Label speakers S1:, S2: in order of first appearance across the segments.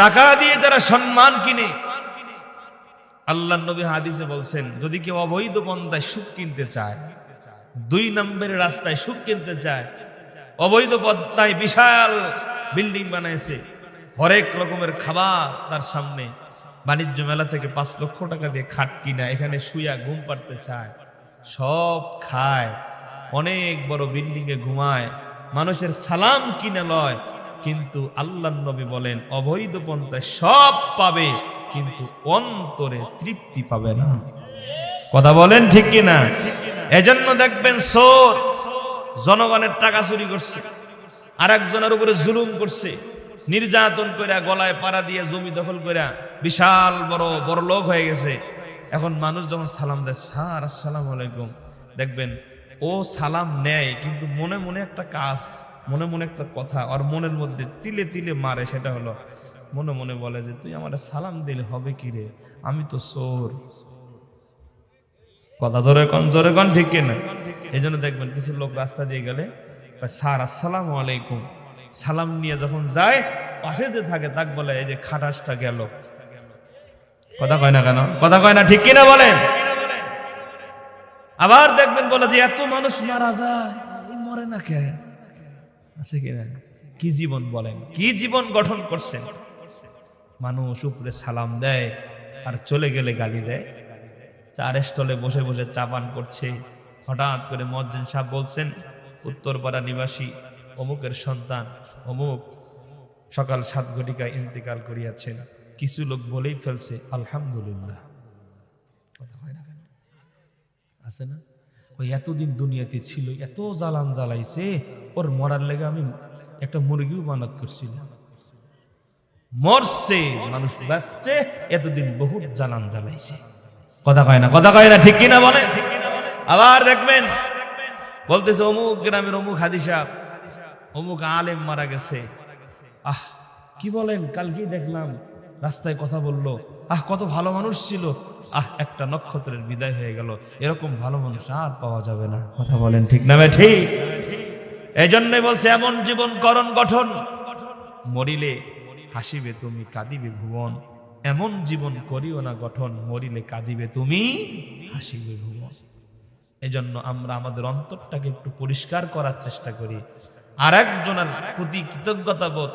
S1: টাকা দিয়ে যারা সম্মান কিনে আল্লাহ নবী হাদিসে বলছেন, যদি কেউ অবৈধ পন্থায় সুখ কিনতে চায়, দুই নম্বরের রাস্তায় সুখ কিনতে চায়, অবৈধ পন্থায় বিশাল বিল্ডিং বানাইছে, হরেক রকমের খাবার তার সামনে, বাণিজ্য মেলা থেকে পাঁচ লক্ষ টাকা দিয়ে খাট কিনা, এখানে শুয়া ঘুম পাড়তে চায়, সব খায়, অনেক বড় বিল্ডিং এ ঘুমায়, মানুষের সালাম কিনে লয় কিন্তু আল্লাহ নবী বলেন, অবৈধ পন্থায় সব পাবে, কিন্তু অন্তরে তৃপ্তি পাবে না। কথা বলেন ঠিক কিনা? এজন্য দেখবেন সোর জনগণের টাকা চুরি করছে আর একজনের উপরে জুলুম করছে, নির্যাতন করে গলায় পাড়া দিয়ে জমি দখল করে বিশাল বড় বড় লোক হয়ে গেছে। এখন মানুষ যখন সালাম দেয়, স্যার, আসসালাম আলাইকুম। দেখবেন, ও সালাম নেয়, কিন্তু মনে মনে একটা কাজ মনে মনে একটা কথা আর মনের মধ্যে তিলে তিলে মারে, সেটা হলো, মনে মনে বলে যে, তুই আমার সালাম দিলে হবে কি রে? আমি তো সোর কথা জোরে কন জোরে কন, ঠিক কিনা? এই জন্য দেখবেন কিছু লোক রাস্তা দিয়ে গেলে স্যার, আসসালাম আলাইকুম। সালাম নিয়ে যখন যায়, পাশে যে থাকে, তাক বলে, এই যে খাটাসটা গেল। কথা কয় না কেন? কথা কয় না, ঠিক কিনা বলেন? আবার দেখবেন বলে যে, এত মানুষ মারা যায় মরে না কে? আছে কিনা কি জীবন বলেন? কি জীবন গঠন করছেন? মানুষ উপরে সালাম দেয়, আর চলে গেলে গালি দেয়। চার স্টলে বসে বসে চা পান করছে। হঠাৎ করে মজ্জেন সাহেব বলছেন, উত্তরপাড়া নিবাসী, অমুকের সন্তান, অমুক সকাল সাত ঘটিকায় ইন্তেকাল করিয়াছেন। কিছু লোক বলেই ফেলছে, আলহামদুলিল্লাহ। কথা হয় না আছে না? ওই এতদিন দুনিয়াতে ছিল, এত জ্বালান জ্বালাইছে, ওর মরার লেগে আমি একটা মুরগিও মানত করছিলাম মরছে, মানুষ বাঁচছে, এতদিন বহুত জ্বালান জ্বালাইছে। কথা কয় না, কথা কয় না, ঠিক কিনা বলে? আবার দেখবেন, বলতেছে অমুক গ্রামের অমুক হাদি সাহেব অমুক আলেম মারা গেছে। আহ, কি বলেন? কালকেই দেখলাম, রাস্তায় কথা বলল আহ, কত ভালো মানুষ ছিল। আহ, একটা নক্ষত্রের বিদায় হয়ে গেল। এরকম ভালো মানুষ আর পাওয়া যাবে না। কথা বলেন ঠিক না? ঠিক। এই জন্যই বলছে, এমন জীবন করণ গঠন। মরিলে হাসিবে তুমি, কাঁদিবে ভুবন। এমন জীবন করিও না গঠন, মরিলে কাঁদিবে তুমি, হাসিবে ভুবন। এজন্য আমরা আমাদের অন্তরটাকে একটু পরিষ্কার করার চেষ্টা করি। আর একজনের প্রতি কৃতজ্ঞতা বোধ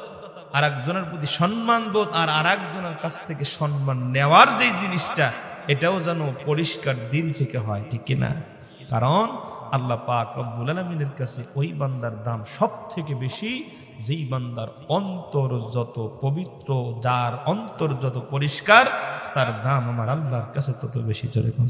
S1: আর একজনের প্রতি সম্মান বোধ আর আর একজনের কাছ থেকে সম্মান নেওয়ার যে জিনিসটা, এটাও যেন পরিষ্কার দিল থেকে হয়, ঠিক কিনা? কারণ আল্লাহ পাক রব্বুল আলমিনের কাছে ওই বান্দার দাম সব থেকে বেশি, যেই বান্দার অন্তর যত পবিত্র, যার অন্তর যত পরিষ্কার, তার দাম আমার আল্লাহর কাছে তত বেশি, জোরে কোন